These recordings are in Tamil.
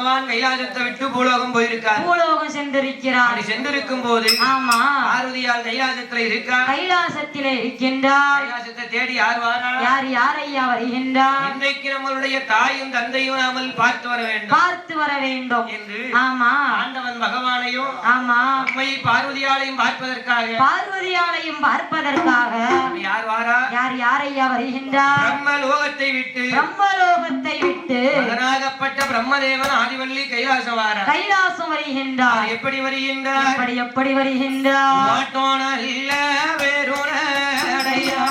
பகவான் கைலாசத்தை விட்டு பூலோகம் போயிருக்கார். பூலோகம் சென்றிருக்கிறார். அப்படி சென்றிருக்கும் போது ஆமா. பார்வதியால் கைலாசத்துல இருக்கா கைலாசத்திலே இருக்கின்றார். கைலாசத்தை தேடி யார் வாரா யார் யார் ஐயா வருகின்றார்? இன்றைக்கு நம்மளுடைய தாயும் தந்தையும் நாமல் பார்த்து வர வேண்டும். பார்த்து வர வேண்டும். என்று ஆமா. ஆண்டவன் பகவானையும் ஆமா. அம்மை பார்வதியாலையும் பார்ப்பதற்காக. பார்வதியாலையும் பார்ப்பதற்காக யார் வாரா? யார் யார் ஐயா வருகின்றார்? பிரம்ம லோகத்தை விட்டு பிரம்மலோகத்தை விட்டு மகனாகப்பட்ட பிரம்மதேவன் ஆதிவள்ளி கைலாசம் வாரா கைலாசம் வருகின்றார். எப்படி வருகின்றார்? எப்படி எப்படி வருகின்றார்? மாட்டோன இல்ல வேறுணையா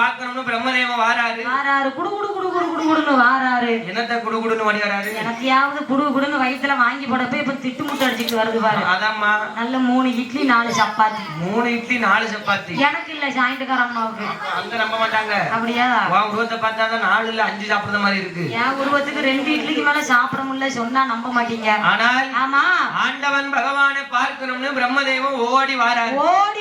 அம்மாவை பார்க்கணும்னு பிரம்மதேவன் வாராரு. வாராரு. குடு குடு குடு குடு குடு குடுன்னு வாராரு. என்னத்த குடுகுடுன்னு ஓடி வராரு எனக்கையாவது குடு குடுன்னு வயித்துல வாங்கி போடப்ப இப்ப திட்டு முட்டை அடிச்சுட்டு வருது பாரு. அதாம்மா. நல்ல மூணு இட்லி நாலு சப்பாத்தி. மூணு இட்லி நாலு சப்பாத்தி. எனக்கு இல்ல ஜாயிண்ட்கார அம்மாவுக்கு. அங்க நம்ப மாட்டாங்க. அப்படியா? உன் உருவத்தை பார்த்தா தான் நாலு இல்ல அஞ்சு சாப்பிடுற மாதிரி இருக்கு. என் உருவத்துக்கு ரெண்டு இட்லிக்கு மேல சாப்பிட முடியல சொன்னா நம்ப மாட்டீங்க. ஆனால் ஆமா. ஆண்டவன் பகவானை பார்க்கணும்னு பிரம்மதேவன் ஓடி வாராரு. ஓடி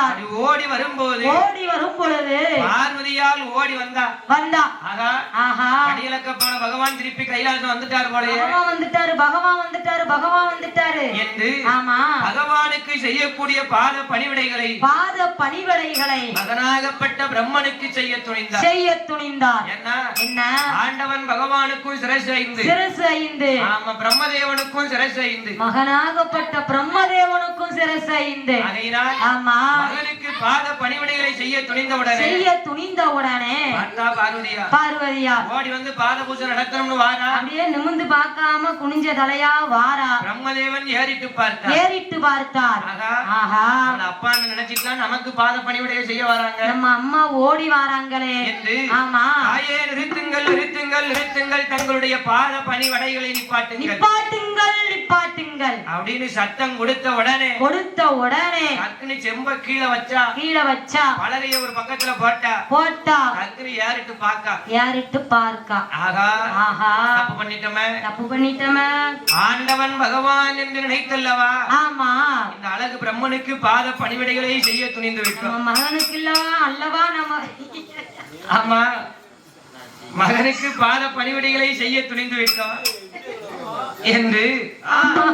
அப்படி ஓடி வரும்போது ஓடி வரும் பொழுது பார்வதியால் ஓடி வந்தா. வந்தா. ஆகா ஆஹா. அடியலக்க போன பகவான் திருப்பி கைலாசம் வந்துட்டார் போலயே. பகவான் வந்துட்டாரு பகவான் வந்துட்டாரு பகவான் வந்துட்டாரு. என்று ஆமா. பகவானுக்கு செய்யக்கூடிய பாத பணிவிடைகளை பாத பணிவடைகளை மகனாகப்பட்ட பிரம்மனுக்கு செய்ய துணிந்தார். செய்ய துணிந்தார். என்ன? என்ன? ஆண்டவன் பகவானுக்கும் சிரசு ஐந்து. சிரசு ஐந்து. ஆமா பிரம்மதேவனுக்கும் சிரசு ஐந்து. மகனாகப்பட்ட பிரம்மதேவனுக்கும் சிரசு ஐந்து. ஆமா. மகனுக்கு பாத பணிவிடைகளை செய்ய துணிந்தவுடனே செய்ய துணிந்த உடனே பார்த்தா பார்வதியா? பார்வதியா? ஓடி வந்து பாத பூஜை நடத்தணும்னு வாரா? அப்படியே நிமிந்து பார்க்காம குனிஞ்ச தலையா வாரா? பிரம்மதேவன் ஏறிட்டு பார்த்தார். ஏறிட்டு பார்த்தார். ஆஹா. அவள அப்பான்னு நினைச்சிட்டுலாம் நமக்கு பாத பணிவிடையை செய்ய வராங்க. நம்ம அம்மா ஓடி வாராங்களே. என்று ஆமா. தாயே நிறுத்துங்கள் நிறுத்துங்கள் நிறுத்துங்கள் தங்களுடைய பாத பணிவடைகளை நிப்பாட்டுங்கள். நிப்பாட்டுங்கள். நிப்பாட்டுங்கள் அப்படின்னு சத்தம் கொடுத்த உடனே கொடுத்த உடனே அக்னி செம்ப கீழே வச்சா கீழே வச்சா பலகைய ஒரு பக்கத்துல போட்டா போட்டா அக்னி ஏறிட்டு பாக்கா ஏறிட்டு பார்க்கா? ஆகா. ஆஹா தப்பு பண்ணிட்டோமே. தப்பு பண்ணிட்டோமே. ஆண்டவன் பகவான் என்று நினைத்தல்லவா? ஆமா. இந்த அழகு பிரம்மனுக்கு பாத பணிவிடைகளை செய்ய துணிந்து விட்டோம். நம்ம மகனுக்கு இல்லவா அல்லவா நம்ம? ஆமா. மகனுக்கு பாத பணிவிடைகளை செய்ய துணிந்து விட்டோம். என்று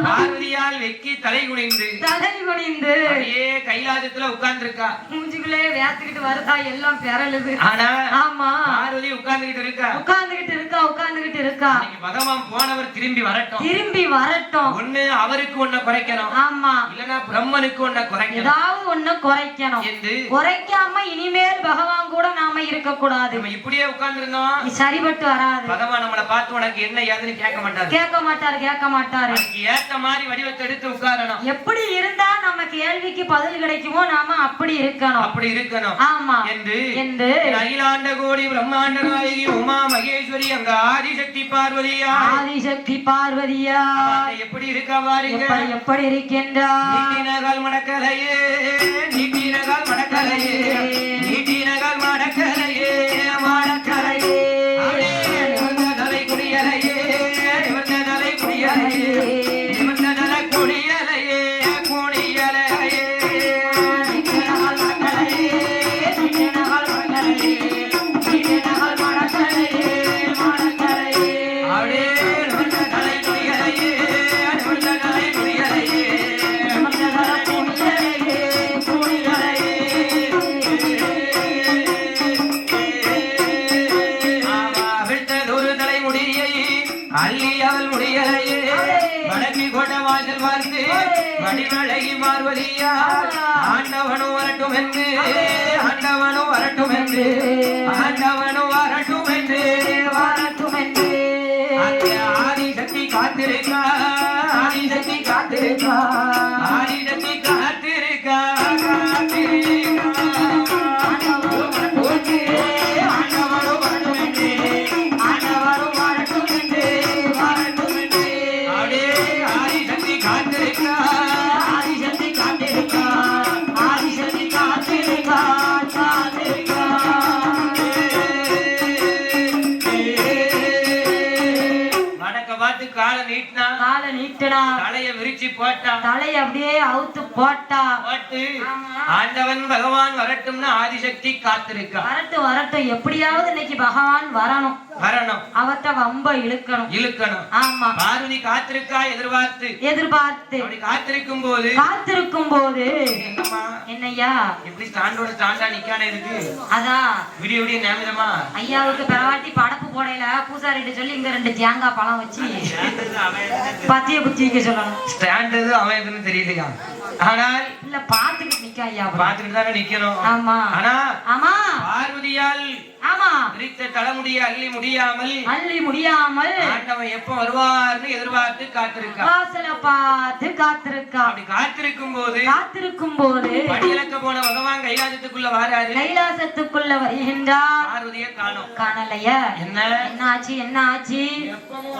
பார்வதியால் வெக்கி தலை குனிந்து தலை குனிந்து அப்படியே கைலாசத்துல உட்கார்ந்திருக்கா. மூஞ்சுக்குள்ளே வேத்துக்கிட்டு வருதா எல்லாம் பெறலுது. ஆனா ஆமா. பார்வதி உட்கார்ந்துகிட்டு இருக்கா. உட்கார்ந்துகிட்டு இருக்கா உட்கார்ந்துகிட்டு இருக்கா. பகவான் போனவர் திரும்பி வரட்டும். திரும்பி வரட்டும். ஒண்ணு அவருக்கு ஒன்ன குறைக்கணும். ஆமா. இல்லனா பிரம்மனுக்கு ஒன்ன குறைக்கணும். ஏதாவது ஒண்ணு குறைக்கணும். என்று குறைக்காம இனிமேல் பகவான் கூட நாம இருக்க கூடாது இப்படியே உட்கார்ந்து இருந்தோம் சரிபட்டு வராது. பகவான் நம்மளை பார்த்து உனக்கு என்ன ஏதுன்னு கேட்க மாட்டாரு. கேட்க மாட்டாரு. மாட்டாரு கேட்க மாட்டாரு. ஏத்த மாதிரி வடிவத்தை எடுத்து உட்காரணும். எப்படி இருந்தா நம்ம கேள்விக்கு பதில் கிடைக்குமோ நாம அப்படி இருக்கணும். அப்படி இருக்கணும். ஆமா. என்று என்று அகிலாண்ட கோடி பிரம்மாண்ட நாயகி உமா மகேஸ்வரி அங்க ஆதிசக்தி பார்வதியா ஆதிசக்தி பார்வதியா எப்படி இருக்கா பாருங்க எப்படி இருக்கின்றார்? நீட்டினகால் மடக்கலையே நீட்டினகால் மடக்கலையே நீட்டினகால் மடக்கலையே என்று ஆண்டவனும் வரட்டும் என்று வரட்டும் என்று அங்கே ஆதிசக்தி காத்திருக்கா ஆதிசக்தி காத்திருக்கா காலை நீட்டினா? காலை நீட்டனா. தலைய விரிச்சு போட்டா? தலையை அப்படியே அவுத்து போட்டா. போட்டு. ஆண்டவன் பகவான் வரட்டும்னு ஆதிசக்தி காத்திருக்கா? வரட்டும் வரட்டும். எப்படியாவது இன்னைக்கு பகவான் வரணும். வரணும். அவர்ட்ட வம்ப இழுக்கணும். இழுக்கணும். ஆமா. பார்வதி காத்திருக்கா? எதிர்பார்த்து. எதிர்பார்த்து. அப்படி காத்திருக்கும் போது காத்திருக்கும் போது என்னம்மா? என்னய்யா? எப்படி ஸ்டாண்டோட ஸ்டாண்டா நிக்கானே இருக்கு? அதான் விடிய விடிய நேமிதமா? ஐயாவுக்கு பிறவாட்டி படப்பு போடையில பூசாரிட்ட சொல்லி இங்க ரெண்டு தேங்காய் பழம் வச்சு. பத்திய புத்தி வைக்க சொல்லணும். ஸ்டாண்டு அவன் எதுன்னு தெரியலையா ஆனால் இல்ல பாத்துக்கிட்டு நிக்க ஐயா அப்புறம். பார்த்துட்டு தானே நிக்கணும். ஆமா. ஆனா ஆமா. பார்வதியால் ஆமா. விரித்த தலைமுடிய அள்ளி முடியாமல் அள்ளி முடியாமல் ஆண்டவன் எப்ப வருவார்னு எதிர்பார்த்து காத்திருக்கா. வாசல பார்த்து காத்திருக்கா. அப்படி காத்திருக்கும் போது காத்திருக்கும் போது படியிலக்க போன பகவான் கைலாசத்துக்குள்ள வாராரு. கைலாசத்துக்குள்ள வருகின்றார். பார்வதிய காணும். காணலைய. என்ன? என்ன ஆச்சு என்ன ஆச்சு எப்பவும்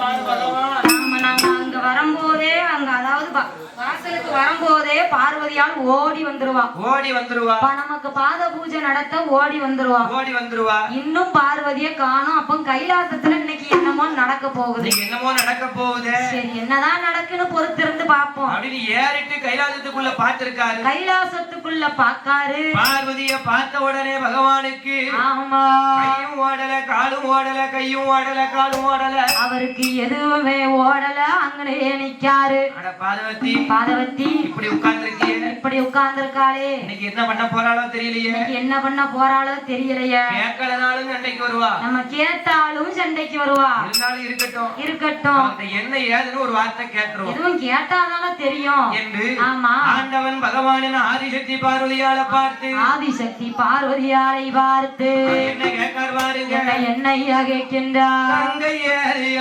நாம நாம அங்க வரும்போதே அங்க அதாவது வாசலுக்கு வரும்போதே பார்வதியால் ஓடி வந்துருவா. ஓடி வந்துருவா. நமக்கு பாத பூஜை நடத்த ஓடி வந்துருவா. ஓடி வந்துருவா. இன்னும் பார்வதிய காணும். அப்ப கைலாசத்துல இன்னைக்கு என்னமோ நடக்க போகுது. என்னமோ நடக்க போகுது. சரி என்னதான் நடக்குன்னு பொறுத்திருந்து பாப்போம் அப்படின்னு ஏறிட்டு கைலாசத்துக்குள்ள பார்த்திருக்காரு. கைலாசத்துக்குள்ள பாக்காரு பார்வதிய பார்த்த உடனே பகவானுக்கு ஆமா. கையும் ஓடல காலும் ஓடல கையும் ஓடல காலும் ஓடல. அவருக்கு எதுவுமே ஓடல. அங்கனையே நிக்காரு. பார்வதி. பாதவத்தி இப்படி உட்கார்ந்துருக்கிய? இப்படி உட்கார்ந்திருக்காளே. இன்னைக்கு என்ன பண்ண போறாளோ தெரியலையே. என்ன பண்ண போறாளோ தெரியலையே. கேட்கலனாலும் சண்டைக்கு வருவா. நம்ம கேட்டாலும் சண்டைக்கு வருவா. இருந்தாலும் இருக்கட்டும். இருக்கட்டும். என்ன ஏதுன்னு ஒரு வார்த்தை கேட்டுருவோம். எதுவும் கேட்டாதானே தெரியும். என்று ஆமா. ஆண்டவன் பகவானின் ஆதிசக்தி பார்வதியால பார்த்து ஆதிசக்தி பார்வதியாரை பார்த்து என்ன கேட்கார் பாருங்க. என்னை என்னையா கேட்கின்றார்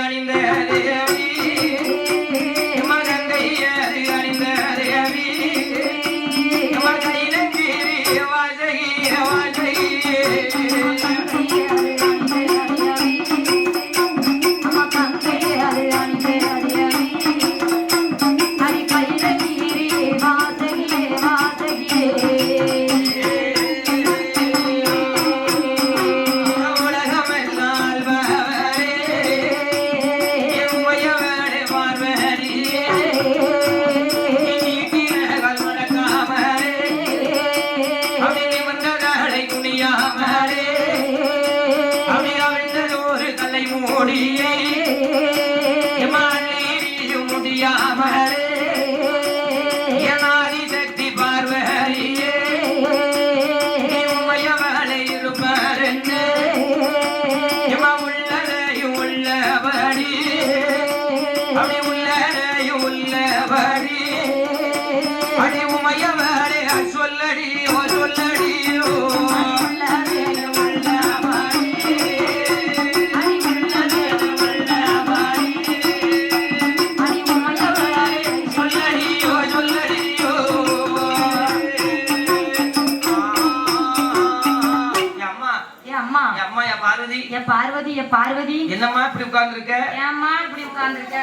அணிந்த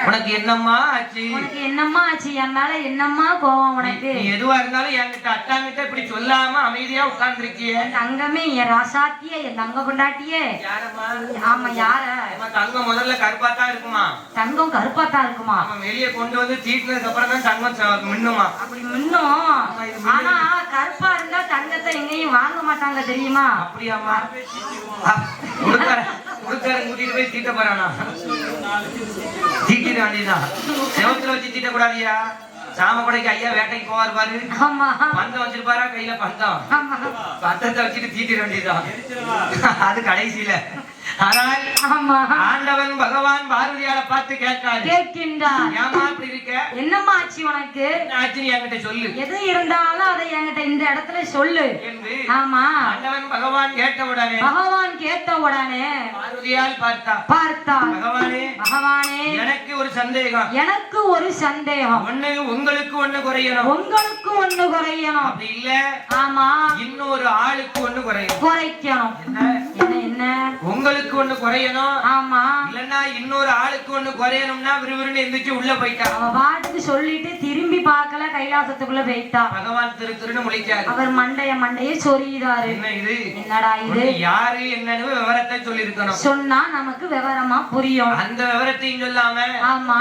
உனக்கு என்னம்மா ஆச்சு? உனக்கு என்னம்மா ஆச்சு? என் மேல என்னம்மா கோவம் உனக்கு? எதுவா இருந்தாலும் என்கிட்ட அத்தாங்கிட்ட இப்படி சொல்லாம அமைதியா உட்கார்ந்துருக்கிய. தங்கமே என் ராசாத்தியே என் தங்க கொண்டாட்டியே. ஆமா யார? தங்கம் முதல்ல கருப்பா தான் இருக்குமா? தங்கம் கருப்பா தான் இருக்குமா? வெளியே கொண்டு வந்து தீட்டினதுக்கு அப்புறம் தான் தங்கம் மின்னுமா? அப்படி முன்னும். ஆனா கருப்பா இருந்தா தங்கத்தை எங்கேயும் வாங்க மாட்டாங்க தெரியுமா? அப்படியாம்மா? கொடுக்கார கூட்டிட்டு போய் தீட்ட போறானா? தீட்டிட வேண்டியதுதான். செவத்துல வச்சு தீட்ட கூடாதியா சாம கொடைக்கு ஐயா வேட்டைக்கு போவார் பாரு. ஆமா. பந்தம் வச்சிருப்பாரா? கையில பந்தம். பந்தத்தை வச்சுட்டு தீட்டிட வேண்டியதுதான். அது கடைசியில. ஆனால் ஆமா. ஆண்டவன் பகவான் பாரதியார பார்த்து கேட்காரு கேட்கின்றார். ஏமா இப்படி இருக்க? என்னம்மா ஆச்சு உனக்கு? ஆச்சுன்னு என்கிட்ட சொல்லு. எது இருந்தாலும் அதை என்கிட்ட இந்த இடத்துல சொல்லு. என்று ஆமா. ஆண்டவன் பகவான் கேட்ட உடனே பகவான் கேட்ட உடனே பார்வதியால் பார்த்தா பார்த்தார் பகவானே பகவானே எனக்கு ஒரு சந்தேகம். எனக்கு ஒரு சந்தேகம். ஒண்ணு உங்களுக்கு ஒண்ணு குறையணும். உங்களுக்கு ஒண்ணு குறையணும். அப்படி இல்ல. ஆமா. இன்னொரு ஆளுக்கு ஒண்ணு குறையணும். குறைக்கணும். என்ன? உங்களுக்கு ஒண்ணு குறையணும். ஆமா. இல்லன்னா இன்னொரு ஆளுக்கு ஒண்ணு குறையணும்னா விறுவிறுன்னு எந்திரிச்சு உள்ள போயிட்டா. அவ பாட்டுக்கு சொல்லிட்டு திரும்பி பார்க்கல கைலாசத்துக்குள்ள போயிட்டா. பகவான் திரு திருன்னு முழிக்காரு அவர் மண்டைய மண்டைய சொரியுதாரு என்ன இது? என்னடா இது? யாரு என்னன்னு விவரத்தை சொல்லியிருக்கணும். சொன்னா நமக்கு விவரமா புரியும். அந்த விவரத்தையும் சொல்லாம ஆமா.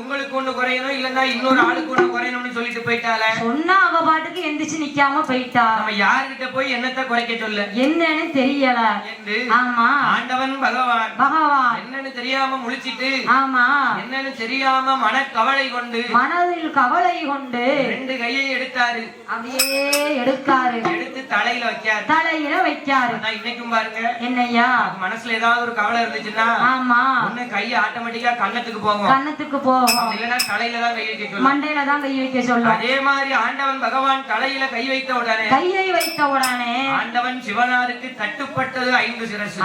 உங்களுக்கு ஒண்ணு குறையணும் இல்லன்னா இன்னொரு ஆளுக்கு ஒண்ணு குறையணும்னு சொல்லிட்டு போயிட்டால. சொன்னா அவ பாட்டுக்கு எந்திரிச்சு நிக்காம போயிட்டா. நம்ம யாருகிட்ட போய் என்னத்தை குறைக்க சொல்ல? என்னன்னு தெரியல. ஆமா. ஆண்டவன் பகவான். பகவான். என்னன்னு தெரியாம முழிச்சிட்டு ஆமா. என்னன்னு தெரியாம மனக்கவலை கொண்டு மனதில் கவலை கொண்டு ரெண்டு கையை எடுத்தாரு. அப்படியே எடுக்காரு எடுத்து தலையில வைக்காரு. தலையில வைக்காரு. இன்னைக்கும் பாருங்க. என்னய்யா அது மனசுல ஏதாவது ஒரு கவலை இருந்துச்சுன்னா ஆமா. ஒண்ணு கை ஆட்டோமேட்டிக்கா கன்னத்துக்கு போகும். கன்னத்துக்கு போகும். இல்லைன்னா தலையில தான் கை வைக்க சொல்லும். மண்டையில தான் கை வைக்க சொல்லும். அதே மாதிரி ஆண்டவன் பகவான் தலையில கை வைத்த உடனே கையை வைத்த உடனே ஆண்டவன் சிவனாருக்கு தட்டுப்பட்டது ஐந்து சிரசு.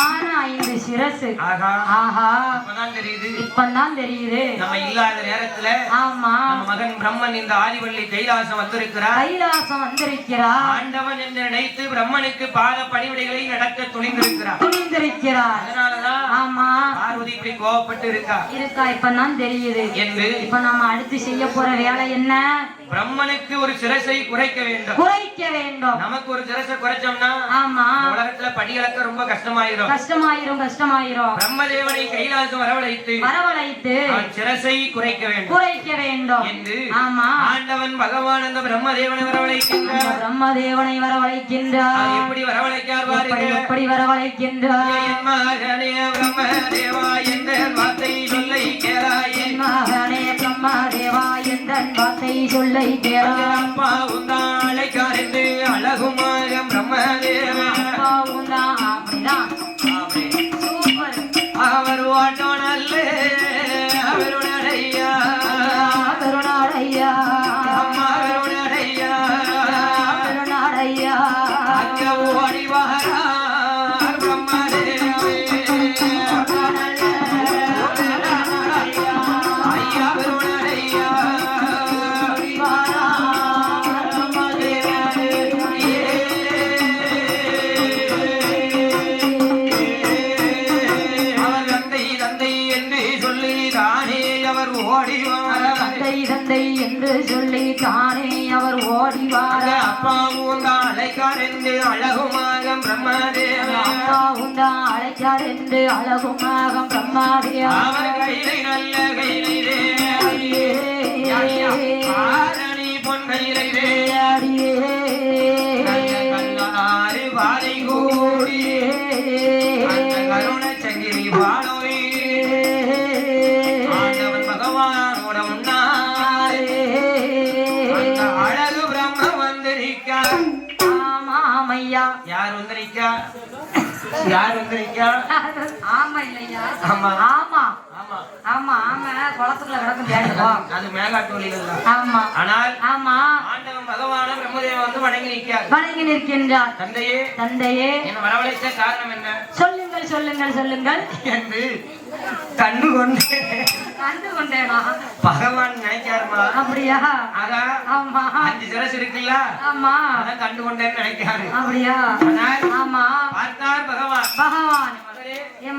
அழகான ஐந்து சிரசு. ஆஹா அப்பதான் தெரியுது. இப்பதான் தெரியுது. நம்ம இல்லாத நேரத்துல ஆமா. மகன் பிரம்மன் இந்த ஆதிவள்ளி கைலாசம் வந்திருக்கிறார். கைலாசம் வந்திருக்கிறார். ஆண்டவன் என்று நினைத்து பிரம்மனுக்கு பாத பணிவிடைகளை நடத்த துணிந்திருக்கிறார். துணிந்திருக்கிறார். அதனாலதான் ஆமா. பார்வதி இப்படி கோவப்பட்டு இருக்கா? இருக்கா இப்பதான் தெரியுது. என்று இப்ப நம்ம அடுத்து செய்ய போற வேலை என்ன? பிரம்மனுக்கு ஒரு சிரசை குறைக்க வேண்டும். குறைக்க வேண்டும். நமக்கு ஒரு சிரசை குறைச்சோம்னா ஆமா. உலகத்துல படி அளக்க ரொம்ப கஷ்டமாயிரும். கஷ்டமாயிரும் கஷ்டமாயிரும். பிரம்மதேவனை கைலாசம் வரவழைத்து வரவழைத்து சிரசை குறைக்க வேண்டும். குறைக்க வேண்டும். என்று ஆமா. ஆண்டவன் பகவான் அந்த பிரம்மதேவனை வரவழைக்கின்றார். பிரம்மதேவனை வரவழைக்கின்றார். எப்படி வரவழைக்கார் பாருங்க. எப்படி வரவழைக்கின்றார்? என் மகனே பிரம்மதேவா என்ற வார்த்தை சொல்லை வார்த்தை சொல்லை கேளா. உந்தா அழைச்சார் என்று பிரம்மாதியா கையிலை நல்ல கையிலே யார் வந்திருக்கா? ஆமா இல்லையா? ஆமா. ஆமா. ஆமா. ஆமா ஆமா. குளத்துக்குள்ள கிடக்கும் அது மேலாட்டு வழிகள் ஆமா. ஆனால் ஆமா. ஆண்டவன் பகவான பிரம்மதேவன் வந்து வணங்கி நிற்கார் வணங்கி நிற்கின்றார். தந்தையே தந்தையே. என்ன வரவழைத்த காரணம் என்ன? சொல்லுங்கள் சொல்லுங்கள் சொல்லுங்கள். என்று கண்டு கொண்டு கண்டு கொண்டேனா பகவான் நினைக்காருமா அப்படியா? ஆகா ஆமா. அஞ்சு சிரசு இருக்குல்ல? ஆமா. அதான் கண்டு கொண்டேன்னு நினைக்காரு அப்படியா? ஆனால் ஆமா. பார்த்தார் பகவான். பகவான்.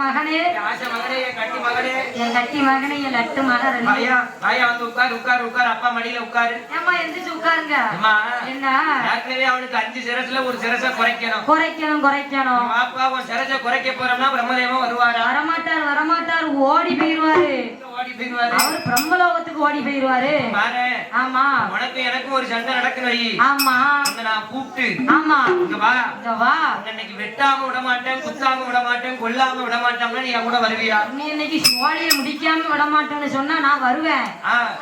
மகனே. என் கட்டி மகனே. என் கட்டி மகனே என் லட்டு மகன் வாயா வந்து உட்காரு உட்காரு உட்காரு. அப்பா மடியில உட்காரு. ஏமா எந்திரிச்சு உட்காருங்க. என்ன? ஏற்கனவே அவனுக்கு அஞ்சு சிரசுல ஒரு சிரசை குறைக்கணும். குறைக்கணும் குறைக்கணும். பாப்பா உன் சிரசை குறைக்க போறோம்னா பிரம்மதேவன் வருவாரா? வரமாட்டார் வரமாட்டார். ஓடி போயிருவாரு. ஓடி போயிடுவாரு அவர் பிரம்மலோகத்துக்கு ஓடி போயிருவாரு. ஆமா. உனக்கு எனக்கும் ஒரு சண்டை நடக்கணும் ஆமா. நான் கூப்பிட்டு ஆமா. இங்க வா. இங்க வா. இன்னைக்கு வெட்டாம விட மாட்டேன் குத்தாம விட மாட்டேன் கொல்லாம விட மாட்டோம்னா நீ என் கூட வருவியா? நீ இன்னைக்கு சோழிய முடிக்காம விட மாட்டேன்னு சொன்னா நான் வருவேன்.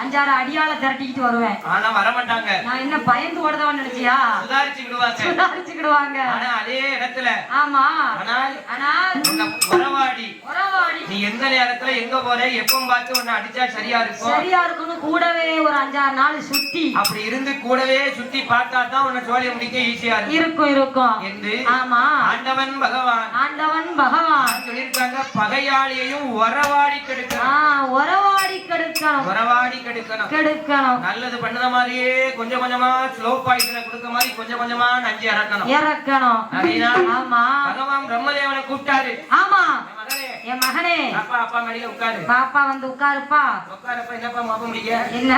அஞ்சாறு அடியால திரட்டிக்கிட்டு வருவேன். ஆனா வர மாட்டாங்க நான் என்ன பயந்து ஓடுதவன் நினைச்சியா? சுதாரிச்சு விடுவாங்க சுதாரிச்சுக்கிடுவாங்க. ஆனா அதே இடத்துல ஆமா. ஆனால் உறவாடி. உறவாடி. நீ எந்த நேரத்துல எங்க போற எப்ப பார்த்து உன்னை அடிச்சா சரியா இருக்கும்? சரியா இருக்குன்னு கூடவே ஒரு அஞ்சாறு நாள் சுத்தி. அப்படி இருந்து கூடவே சுத்தி பார்த்தா தான் உன்னை சோழிய முடிக்க ஈஸியா இருக்கும். இருக்கும் இருக்கும். என்று ஆமா. ஆண்டவன் பகவான். ஆண்டவன் பகவான். சொல்லியிருக்காங்க பகையாளியையும் உறவாடி கெடுக்கணும். உறவாடி கெடுக்கணும். உறவாடி கெடுக்கணும். கெடுக்கணும். நல்லது பண்ணத மாதிரியே கொஞ்சம் கொஞ்சமா ஸ்லோ பாய்சனை கொடுக்க மாதிரி கொஞ்சம் கொஞ்சமா நஞ்சு இறக்கணும். இறக்கணும். ஆமா. பகவான் பிரம்மதேவனை கூப்பிட்டாரு. ஆமா. என் மகனே. அப்பா அப்பா மடியில உட்காரு. பாப்பா வந்து உட்காருப்பா. உட்காரப்ப என்னப்பா மோப்பம் பிடிக்க? என்ன?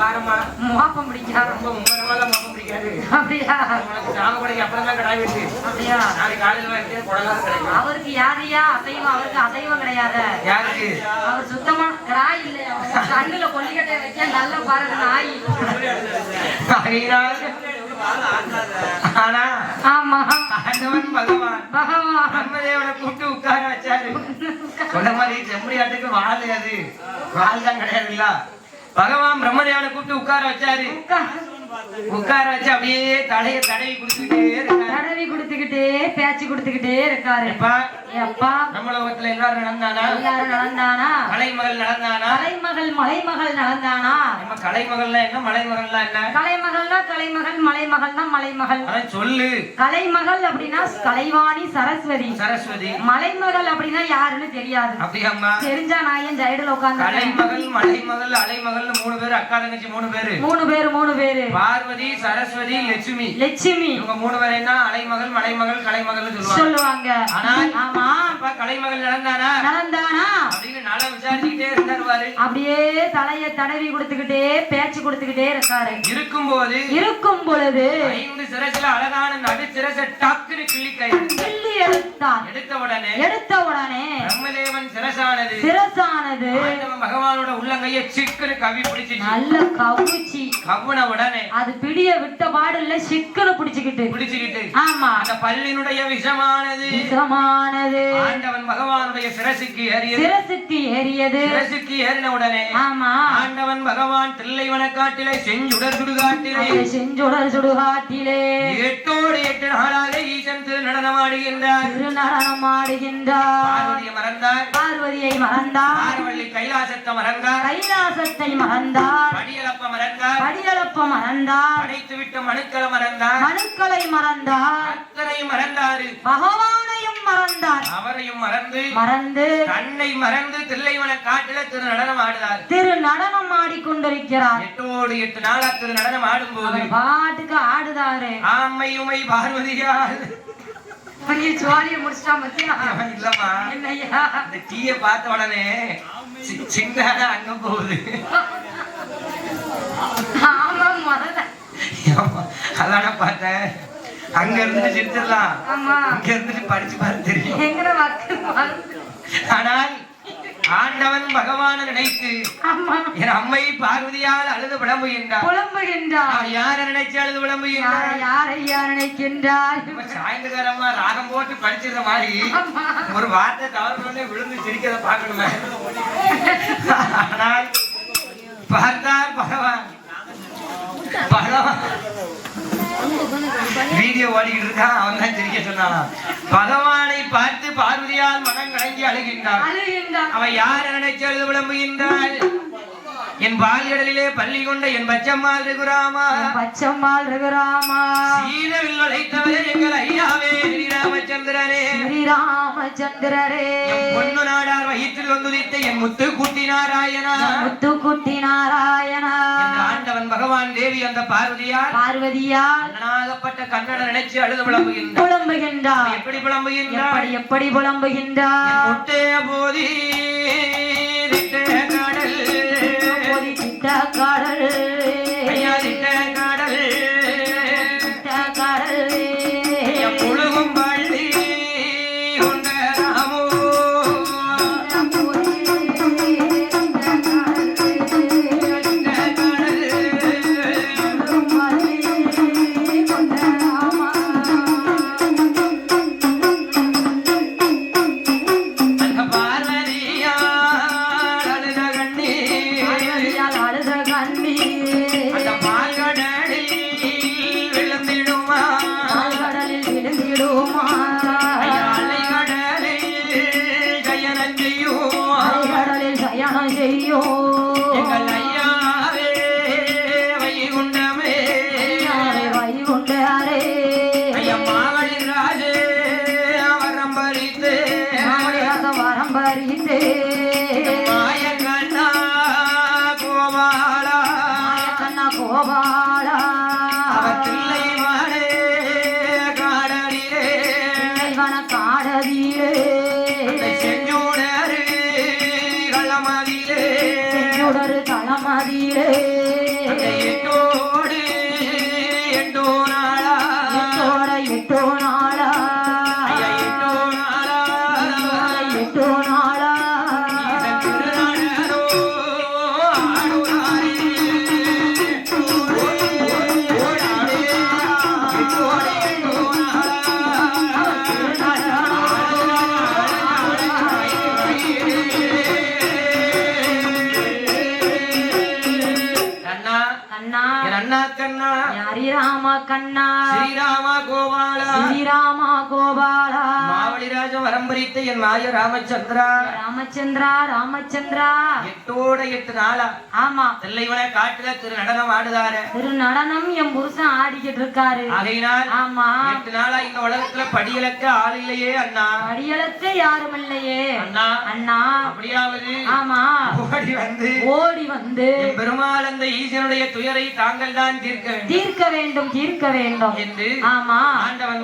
பாரும்மா. மோப்பம் பிடிக்காரு ரொம்ப மும்மரமாக மோப்பம் பிடிக்காது. அப்படியா? சாம கடைக்கு அப்புறம் தான் கடை வெட்டு அப்படியா? நாளைக்கு காலையில வந்து குடலாக கிடைக்கும். அவருக்கு யாரையா? அசைவம் அவருக்கு அசைவம் கிடையாது. யாருக்கு? அவர் சுத்தமா கிராய் இல்லையா கண்ணுல கொல்லிக்கட்டை வைக்க நல்ல பாருங்க நாய். ஆனா ஆமா. ஆண்டவன் பகவான். பகவான். பிரம்மதேவனை கூப்பிட்டு உட்கார வச்சாரு. சொன்ன மாதிரி செம்மறியாட்டுக்கு வால் அது. வால் தான் கிடையாதுல்ல பகவான் பிரம்மதேவனை கூப்பிட்டு உட்கார வச்சாரு. உட்கார வச்சு அப்படியே தலைய தடவி கொடுத்துக்கிட்டே இருக்காரு. தடவி கொடுத்துக்கிட்டே பேச்சு கொடுத்துக்கிட்டே இருக்காரு. எல்லாரும் நடந்தானா? எல்லாரும் நடந்தானா? கலைமகள் நடந்தானா? கலைமகள் மலைமகள் நடந்தானா? நம்ம கலைமகள்னா என்ன? மலைமகள்னா என்ன? கலைமகள்னா கலைமகள் மலைமகள்னா மலைமகள். சொல்லு. கலைமகள் அப்படின்னா கலைவாணி சரஸ்வதி. சரஸ்வதி. மலைமகள் அப்படின்னா யாருன்னு தெரியாது. அப்படியாம்மா? தெரிஞ்சா நான் ஏன் ஜைடுல உட்காந்து கலைமகள் மலைமகள் அலைமகள்னு மூணு பேரு அக்கா தங்கச்சி மூணு பேரு. மூணு பேரு மூணு பேரு. பார்வதி சரஸ்வதி லட்சுமி. லட்சுமி. இவங்க மூணு பேரையும் தான் அலைமகள் மலைமகள் கலைமகள்னு சொல்லுவாங்க. ஆனால் ஆமா. அப்பா கலைமகள் நடந்தானா? நடந்தானா? அப்படின்னு நல்லா விசாரிச்சுக்கிட்டே இருந்தாருவாரு அப்படியே தலைய தடவி கொடுத்துக்கிட்டே பேச்சு கொடுத்துக்கிட்டே இருக்காரு. இருக்கும்போது இருக்கும் பொழுது ஐந்து சிரசுல அழகான நடு சிரச டக்குன்னு கிள்ளி கை கிள்ளி எடுத்தான் எடுத்த உடனே எடுத்த சிரசானது. சிரசானது. பகவானோட உள்ளங்கைய சிக்குன்னு கவி பிடிச்சிச்சு. நல்ல கவுச்சி கவ்வுன உடனே அது பிடிய விட்ட பாடுல சிக்கன பிடிச்சுக்கிட்டு. பிடிச்சுக்கிட்டு. ஆமா. அந்த பல்லினுடைய விஷமானது. விஷமானது. ஆண்டவன் பகவானுடைய சிரசுக்கு ஏறியது. சிரசுக்கு ஏறியது. சிரசுக்கு ஏறின உடனே ஆமா. ஆண்டவன் பகவான் தில்லைவன காட்டிலே செஞ்சுடர் சுடுகாட்டிலே. செஞ்சுடர் சுடுகாட்டிலே. எட்டோடு எட்டு நாளாக ஈசன் திரு நடனமாடுகின்றார் திரு நடனம் ஆடுகின்றார் மறந்தார் பார்வதியை மறந்தார் ஆரவள்ளி கைலாசத்தை மறந்தார் கைலாசத்தை மறந்தார் படியலப்ப மறந்தார் படியலப்ப மறந்தார் படைத்து விட்ட மனுக்களை மறந்தார் மனுக்களை மறந்தார் மறந்தாரு. பகவானையும் மறந்தார். அவரையும் மறந்து மறந்து தன்னை மறந்து தில்லைவன காட்டில திரு நடனம் ஆடுதார். திரு நடனம் ஆடிக்கொண்டிருக்கிறார் எட்டோடு எட்டு நாளா திரு நடனம் ஆடும்போது பாட்டுக்கு ஆடுதாரு. ஆமை உமை பார்வதியால். நீ சுவாலிய முடிச்சிட்டா மத்தியா இல்லம்மா. என்னய்யா? இந்த டீய பார்த்த உடனே சி- சிந்தான அங்க போகுது. ஆமா அதான் பார்த்தேன். அங்க இருந்துட்டு சிரிச்சிடலாம். ஆமா. இங்க இருந்துட்டு படிச்சு பார்த்து தெரியும். எங்கட மக்கள் ஆனால் ஆண்டவன் பகவான நினைத்து என் அம்மை பார்வதியால் அழுது விளம்புகின்றார் புலம்புகின்றார். யாரை நினைச்சு அழுது யாரை விளம்புகின்றார் யாரையா நினைக்கின்றார் இப்ப சாயந்தரமா ராகம் போட்டு படிச்சிருந்த மாதிரி. ஒரு வார்த்தை தவறு விழுந்து சிரிக்கிறத பார்க்கணுமே. ஆனால் பார்த்தார் பகவான். பகவான். வீடியோ ஓடிக்கிட்டு இருக்கான் அவன் தான் சிரிக்க சொன்னானா. பகவானை பார்த்து பார்வதியால் மனம் கலங்கி அழுகின்றான். அவன் யாரை நினைச்சு அழுது விளம்புகின்றாள்? என் பால்கடலிலே பள்ளி கொண்ட என் பச்சம்மாள் ரகுராமா. பச்சம்மாள் ரகுராமா. சீனவில் உழைத்தவரே எங்கள் ஐயாவே ஸ்ரீராமச்சந்திரனே ஸ்ரீராமச்சந்திரனே ராமச்சந்திரரே என் பொன்னு நாடார் வயிற்றில் வந்துதித்த என் முத்து குட்டி நாராயணா. முத்துக்குட்டி நாராயணா. என் ஆண்டவன் பகவான் தேவி அந்த பார்வதியார் பார்வதியால் அண்ணனாகப்பட்ட கண்ணனை நினைச்சு அழுது புலம்புகின்றார். புலம்புகின்றார். எப்படி புலம்புகின்றார்? எப்படி எப்படி புலம்புகின்றார்? முட்டே போதி கடல். টাকার எட்டோ நாளா கண்ணா. ஸ்ரீராமா கோபாலா. ஸ்ரீராமா கோபாலா. வரம்பரித்த என் மாய ராமச்சந்திரா. ராமச்சந்திரா ராமச்சந்திரா. எட்டோட எட்டு நாளா. ஆமா. தெல்லைவன காட்டுல திரு நடனம் ஆடுதார. திரு நடனம் என் புருஷன் ஆடிக்கிட்டு இருக்காரு. ஆகையினால் ஆமா. எட்டு நாளா இந்த உலகத்துல படியிலக்க ஆள் இல்லையே அண்ணா. அடியளக்க யாரும் இல்லையே. அண்ணா. அண்ணா. அப்படியாவது ஆமா. ஓடி வந்து ஓடி வந்து பெருமாள் அந்த ஈசனுடைய துயரை தாங்கள் தான் தீர்க்க வேண்டும். தீர்க்க வேண்டும் தீர்க்க வேண்டும். என்று ஆமா. ஆண்டவன்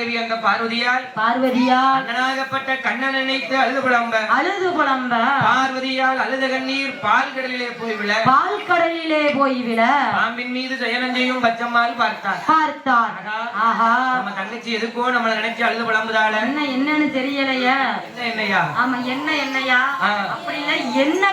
தேவி அந்த பார்வதியால் பார்வதியா அண்ணனாகப்பட்ட கண்ணன் நினைத்து அழுது புலம்ப. அழுது புலம்ப. பார்வதியால் அழுத கண்ணீர் பால் கடலிலே போய் விழ. பால் கடலிலே போய் விழ. பாம்பின் மீது ஜெயனஞ்சையும் பச்சம்மாள் பார்த்தார். பார்த்தார். ஆஹா. நம்ம தங்கச்சி எதுக்கோ நம்மள நினைச்சு அழுது புலம்புதாள. என்ன என்னன்னு தெரியலையே. என்ன என்னையா? ஆமா என்ன என்னையா. அப்படி இல்ல என்ன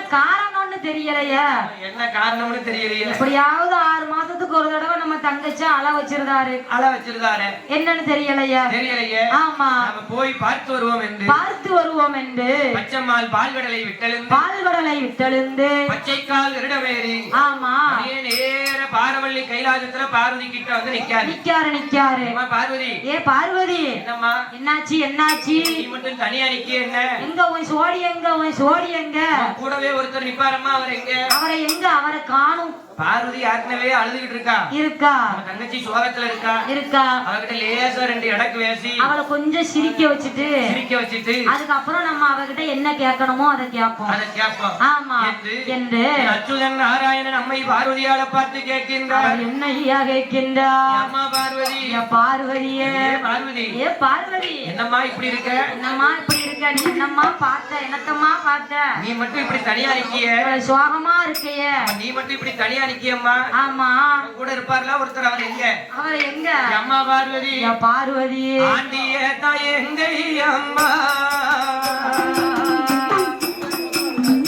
காரணம்னு தெரியலையே. என்ன காரணம்னு தெரியலையே. எப்படியாவது ஆறு மாசத்துக்கு ஒரு தடவை நம்ம தங்கச்சி அள வச்சிருந்தாரு. அழ வச்சிருந்தாரு. என்னன்னு தெரியலையே. தெரியலையே. ஆமா. நாம போய் பார்த்து வருவோம் என்று. பார்த்து வருவோம் என்று. பச்சம்மாள் பால்கடலை விட்டெழுந்து. பால்கடலை விட்டெழுந்து. பச்சைக்கால் இருடவேறி ஆமா. அப்படியே நேர பாரவள்ளி கைலாசத்துல பார்வதி கிட்ட வந்து நிக்காரு. நிக்காரு நிக்காரு. பார்வதி? ஏ பார்வதி. என்னம்மா? என்னாச்சு என்னாச்சு? நீ மட்டும் தனியா நிக்க என்ன? எங்க உன் சோடி எங்க உன் சோடி எங்க? கூடவே ஒருத்தர் நிப்பாரம்மா அவர் எங்க? அவரை எங்க அவரை காணும்? பார்வதி ஏற்கனவே அழுதுகிட்டு இருக்கா? இருக்கா. தங்கச்சி சோகத்துல இருக்கா? இருக்கா. அவகிட்ட லேசா ரெண்டு இடக்கு வேசி அவளை கொஞ்சம் சிரிக்க வச்சுட்டு சிரிக்க வச்சுட்டு அதுக்கப்புறம் நம்ம அவகிட்ட என்ன கேட்கணுமோ அதை கேட்போம். அதை கேட்போம். ஆமா. என்று என்று என் அச்சுதன் நாராயணன் அம்மை பார்வதியால பார்த்து கேட்கின்றார். என்ன ஐயா கேட்கின்றார். அம்மா பார்வதி. பார்வதியே. பார்வதி. ஏ பார்வதி. என்னம்மா இப்படி இருக்க? என்னம்மா இப்படி இருக்க? நீ என்னம்மா பார்த்த? என்னத்தம்மா பார்த்த? நீ மட்டும் இப்படி தனியா இவ்வளவு சோகமா இருக்கையே. நீ மட்டும் இப்படி தனியா நிக்கியம்மா. ஆமா. கூட இருப்பார்ல ஒருத்தர் அவர் எங்க? அவர் எங்க? அம்மா பார்வதி. பார்வதி. ஆண்டிய தாயங்கை அம்மா.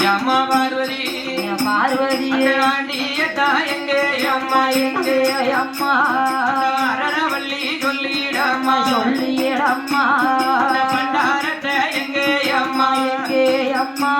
அம்மா பார்வதி. பார்வதி. ஆண்டிய தாயங்கே அம்மா. எங்கே அம்மா? அரணவள்ளி சொல்லிடம்மா. சொல்லியடம்மா பண்டாரத்தை எங்கே அம்மா? எங்கே அம்மா?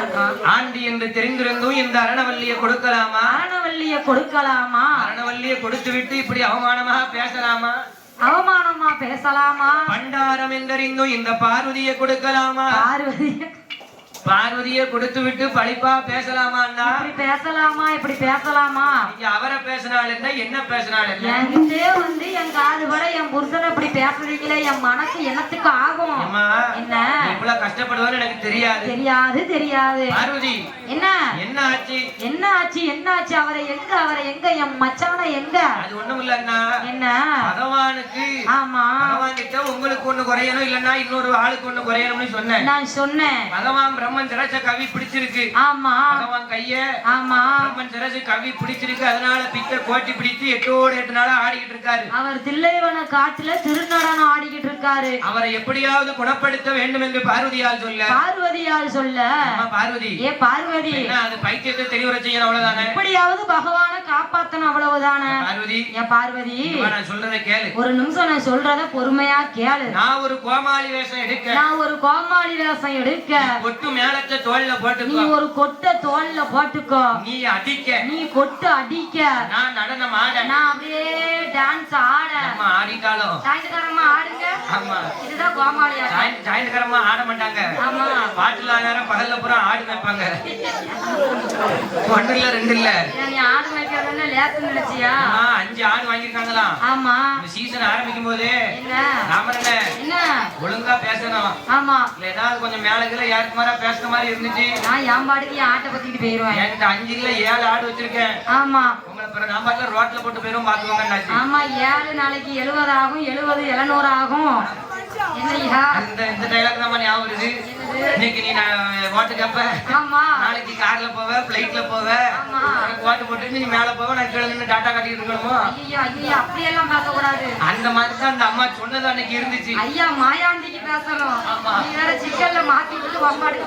இருக்கான்? ஆண்டி என்று தெரிந்திருந்தும் இந்த அரணவல்லியை கொடுக்கலாமா? ஆனவல்லிய கொடுக்கலாமா? அரணவல்லியை கொடுத்து விட்டு இப்படி அவமானமாக பேசலாமா? அவமானமா பேசலாமா? பண்டாரம் என்றறிந்தும் இந்த பார்வதியை கொடுக்கலாமா? பார்வதி பார்வதியை கொடுத்து விட்டு பழிப்பா பேசலாமா இப்படி பேசலாமா? இப்படி பேசலாமா? அவரை பேசினாள் என்ன என்ன பேசினாள் என்ன? வந்து என் காது வர என் புருஷனை இப்படி பேசுறீங்களே என் மனசு என்னத்துக்கு ஆகும்? என்ன? இவ்வளவு கஷ்டப்படுவான்னு எனக்கு தெரியாது. தெரியாது தெரியாது. பார்வதி என்ன? என்ன ஆச்சு? என்ன ஆச்சு? என்ன ஆச்சு? அவரை எங்க அவரை எங்க? என் மச்சான எங்க? அது ஒண்ணும் இல்ல அண்ணா. என்ன? பகவானுக்கு ஆமா. பகவான் கிட்ட உங்களுக்கு ஒண்ணு குறையணும் இல்லன்னா இன்னொரு ஆளுக்கு ஒண்ணு குறையணும்னு சொன்னேன். நான் சொன்னேன். பகவான் கவி பிடிச்சிருக்கு. ஆமா. பகவான் கைய ஆமா. பிரம்மன் திரச்ச கவி பிடிச்சிருக்கு. அதனால பிக்க கோட்டி பிடிச்சு எட்டோடு எட்டு நாளா ஆடிக்கிட்டு இருக்காரு. அவர் தில்லைவன காட்டுல திருநடனம் ஆடிக்கிட்டு இருக்காரு. அவரை எப்படியாவது குணப்படுத்த வேண்டும் என்று பார்வதியால் சொல்ல. பார்வதியால் சொல்ல. பார்வதி. ஏ பார்வதி. அது பைத்தியத்தை தெளிவுற செய்யணும் அவ்வளவுதானே? எப்படியாவது பகவானை காப்பாத்தணும் அவ்வளவுதானே? பார்வதி. ஏன் பார்வதி. நான் சொல்றதை கேளு. ஒரு நிமிஷம் நான் சொல்றத பொறுமையா கேளு. நான் ஒரு கோமாளி வேஷம் எடுக்க. நான் ஒரு கோமாளி வேஷம் எடுக்க. கொட்டு மேலத்தை தோல்ல நீ போட்டுக்கோ ஒரு கொட்டை தோல்ல போட்டுக்கோ. நீ அடிக்க. நீ கொட்டு அடிக்க. நான் நடனம் ஆட. நான் அப்படியே டான்ஸ் ஆட. அம்மா ஆடிட்டாலும். சாயந்தரமா ஆடுங்க. ஆமா. இதுதான் கோமாளியா ஜாயின்ட்காரமா ஆட மாட்டாங்க. ஆமா. பாட்டுல நேரம் பகல்ல பூரா ஆடி வைப்பாங்க ஒண்ணு இல்ல ரெண்டு இல்ல நீ ஆடு நினைச்சியா அஞ்சு ஆடு வாங்கியிருக்காங்களாம் ஆமா. இந்த சீசன் ஆரம்பிக்கும் போது என்ன? ராமரண்ண என்ன? ஒழுங்கா பேசணும். ஆமா. கொஞ்சம் மேல கீழ யாருக்கு மாதிரி பேசுற மாதிரி இருந்துச்சு? நான் என் பாட்டுக்கு என் ஆட்டை போயிருவேன். என்கிட்ட அஞ்சு இல்ல ஏழு ஆடு வச்சிருக்கேன். ஆமா. உங்களை பிறகு நான் பாட்டுல ரோட்ல போட்டு போயிரும் பாத்துக்கோங்கன்னாச்சு ஆமா ஏழு நாளைக்கு எழுபது ஆகும் எழுபது எழுநூறு ஆகும். என்னையா? இந்த இந்த டைலாக் தான் ஞாபகம் வருது. இன்னைக்கு நீ நான் ஓட்டு கேப்ப நாளைக்கு கார்ல போவ பிளைட்ல போவ ஓட்டு போட்டு நீ மேல போவ நான் கீழே நின்று டாட்டா காட்டிட்டு இருக்கணுமோ? அப்படியெல்லாம் பேசக்கூடாது. அந்த மாதிரி தான் அந்த அம்மா சொன்னது அன்னைக்கு இருந்துச்சு. ஐயா மாயாண்டிக்கு பேசணும். ஆமா. நீ வேற சிக்கல்ல மாத்தி விட்டு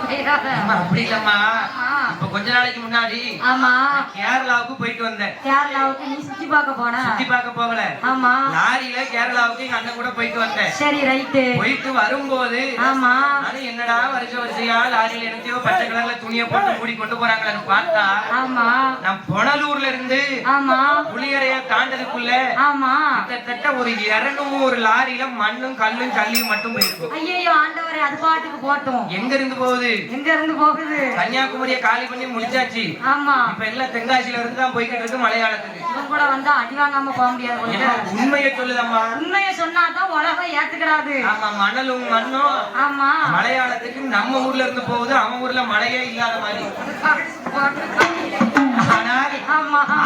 போயிடாத. அம்மா அப்படி இல்லம்மா. இப்ப கொஞ்ச நாளைக்கு முன்னாடி ஆமா. கேரளாவுக்கு போயிட்டு வந்தேன். கேரளாவுக்கு நீ சுத்தி பார்க்க போன? சுத்தி பார்க்க போகல. ஆமா. லாரியில கேரளாவுக்கு எங்க அண்ணன் கூட போயிட்டு வந்தேன். சரி ரைட்டு போயிட்டு வரும்போது ஆமா. நானும் என்னடா வருஷ வரிசையா லாரியில பச்சை கலர்ல துணியை போட்டு மூடி கொண்டு போறாங்களான்னு பார்த்தா ஆமா. புனலூர்ல இருந்து ஆமா. புளியரைய தாண்டதுக்குள்ள ஆமா. கிட்டத்தட்ட ஒரு இருநூறு லாரியில மண்ணும் கல்லும் சல்லியும் மட்டும் போயிருக்கும். ஐயோ ஆண்டவரே அது பாட்டுக்கு போட்டோம். எங்க இருந்து போகுது? எங்க இருந்து போகுது? கன்னியாகுமரியை காலி பண்ணி முடிச்சாச்சு. ஆமா. இப்ப எல்லாம் தென்காசியில இருந்து தான் போய்கிட்டு இருக்கு மலையாளத்துக்கு. கூட வந்தா அடி வாங்காம போக முடியாது. உண்மையை சொல்லுதம்மா. உண்மையை சொன்னாதான் உலகம் ஏத்துக்கிறாது. ஆமா மணலும் மண்ணும் ஆமா. மலையாளத்துக்கு நம்ம ஊர்ல இருந்து போகுது அவன் ஊர்ல மழையே இல்லாத மாதிரி. ஆனால்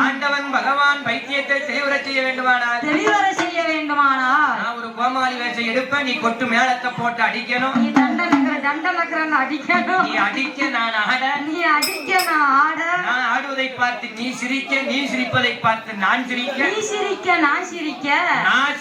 ஆண்டவன் பகவான் வைத்தியத்தை தெளிவுற செய்ய வேண்டுமானால். தெளிவர செய்ய வேண்டுமானால். நான் ஒரு கோமாளி வேஷம் எடுப்பேன் நீ கொட்டு மேளத்தை போட்டு அடிக்கணும். நீ தண்டனக்கிற தண்டனக்கிறன்னு அடிக்கணும். நீ அடிக்க நான் ஆட. நீ அடிக்க நான் ஆட. நான் ஆடுவதை பார்த்து நீ சிரிக்க நீ சிரிப்பதை பார்த்து நான் சிரிக்க. நீ சிரிக்க நான் சிரிக்க. நான்